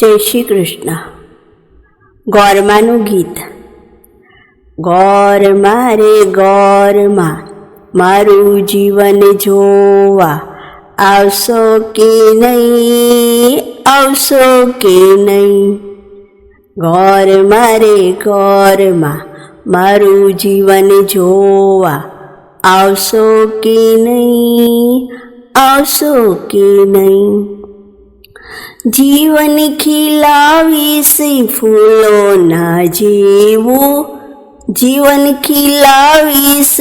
જય શ્રી કૃષ્ણ. ગોરમાનું ગીત. ગોર મારે ગોરમાં મારું જીવન જોવા આવશો કે નહીં? આવશો કે નહીં? ગોર મારે ગોરમાં મારું જીવન જોવા આવશો કે નહીં? આવશો કે નહીં? જીવન ખીલાવીશ ફૂલોના જેવું. જીવન ખીલાવીશ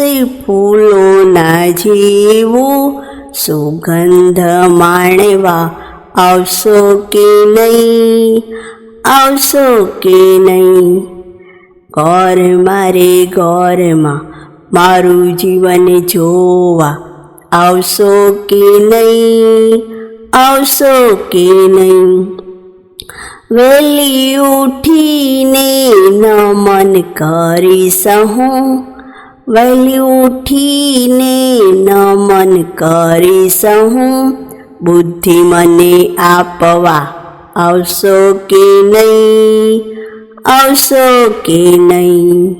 ફૂલોના જેવું. સુગંધ માણવા આવશો કે નહીં? આવશો કે નહીં? ગોર મારે ગોરમાં મારું જીવન જોવા આવશો કે નહીં? આવશો કે નહીં? વહેલી ઉઠીને નમન કરીશ હું વહેલી ઉઠીને નમન કરીશ હું બુદ્ધિ મને આપવા આવશો કે નહીં? આવશો કે નહીં?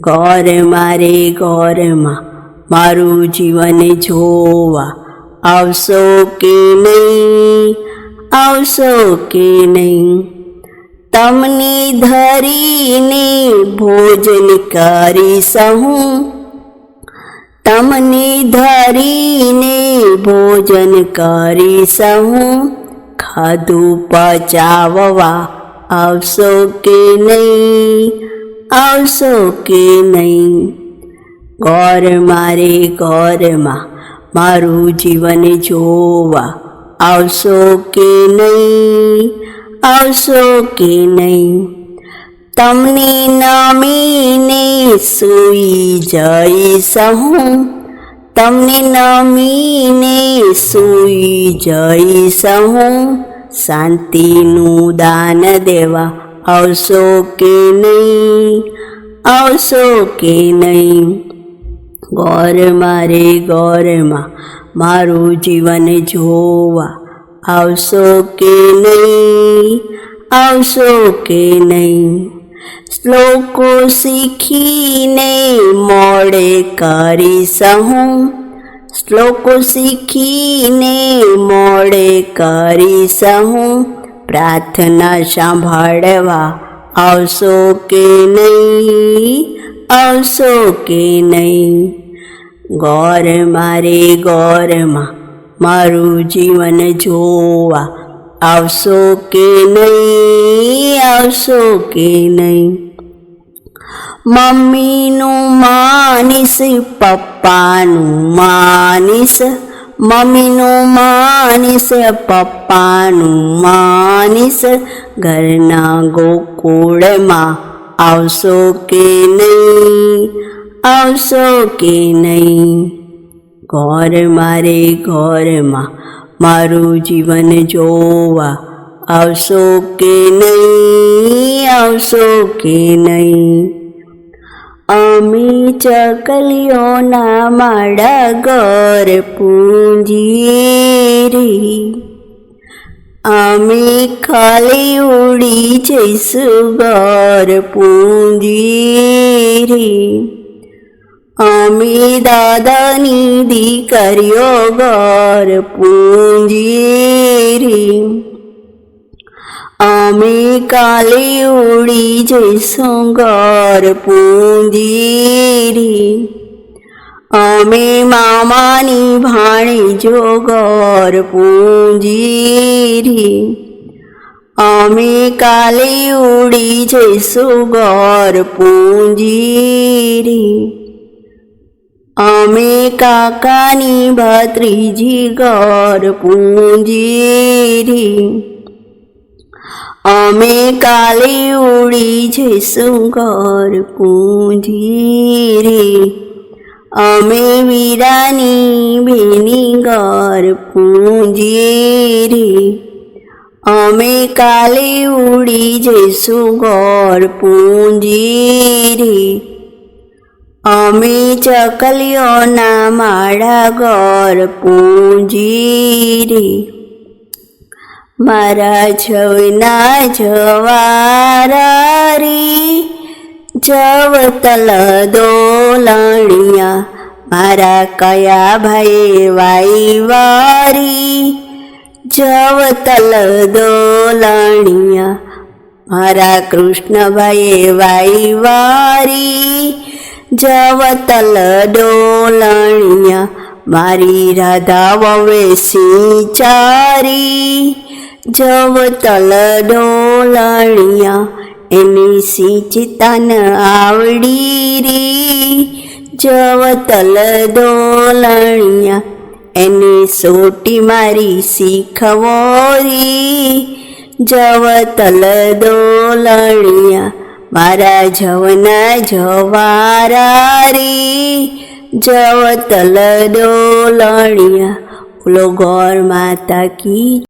ગોર મારે ગોરમાં મારું જીવન જોવા આવશો કે નહીં? આવશો કે નહીં? તમને ધરીને ભોજન કરીશ. હું તમને ધરીને ભોજન કરીશ. હું ખાધું પચાવવા આવશો કે નહીં? આવશો કે નહીં? ગોર મારે ગોરમાં મારું જીવન જોવા આવશો કે નહીં? આવશો કે નહીં? તમને નમીને સૂઈ જઈશ હું. તમને નમીને સૂઈ જઈશ હું. શાંતિનું દાન દેવા આવશો કે નહીં? આવશો કે નહીં? ગોર મારે ગોરમાં મારું જીવન જોવા આવશો કે નહીં આવશો કે નહીં શ્લોકો શીખીને મોડે કરીશ હું શ્લોકો શીખીને મોડે કરીશ હું પ્રાર્થના સાંભળવા આવશો કે નહીં આવશો કે નહીં? ગોર મારે ગોરમાં મારું જીવન જોવા આવશો કે નહીં? આવશો કે નહીં? મમ્મીનું માનીશ, પપ્પાનું માનીશ, મમ્મીનું માનીશ, પપ્પાનું માનીશ, ઘરના ગોકુળમાં આવશો કે નહીં આવશો કે નહીં ઘોર મારે ઘોરમાં મારું જીવન જોવા આવશો કે નહીં આવશો કે નહીં અમે ચકલીઓના માડા ઘર પૂંજીએ રે અમે ખાલી ઉડી જઈશું ઘર પૂંજીએ રે અમે દાદાની દીકરીઓ ઘર પૂંજીએ રે અમે કાલે અમે મામાની ભાણીજો ઘર પૂંજીરી. અમે કાલે ઉડી જઈશું ઘર પૂંજીરી. અમે કાકાની ભત્રીજી ઘર પૂંજીરી. અમે કાલે ઉડી જઈશું ઘર પૂંજીરી. અમે વીરાની બેની ઘર રે. અમે કાલે ઉડી જઈશું ઘર રે. અમે ચકલીઓના માળા ઘર પૂંજીરી મારા જવના જવારારી જવતલ દોલણિયા, મારા કયા ભાઈ વાઈવારી જવતલ દોલણિયા, મારા કૃષ્ણભાઈ વાઈ વારી. જવતલ ડોલણિયા મારી રાધા વવે સિંચારી જવતલ ડોલણિયા એની સિંચતાન આવડી રે જવતલ દોલણિયા, એની સોટી મારી શીખવોરી, જવતલ દોલણિયા, મારા જવના જવારા રે જવતલ દોલણિયા બોલો ગોર માતા કી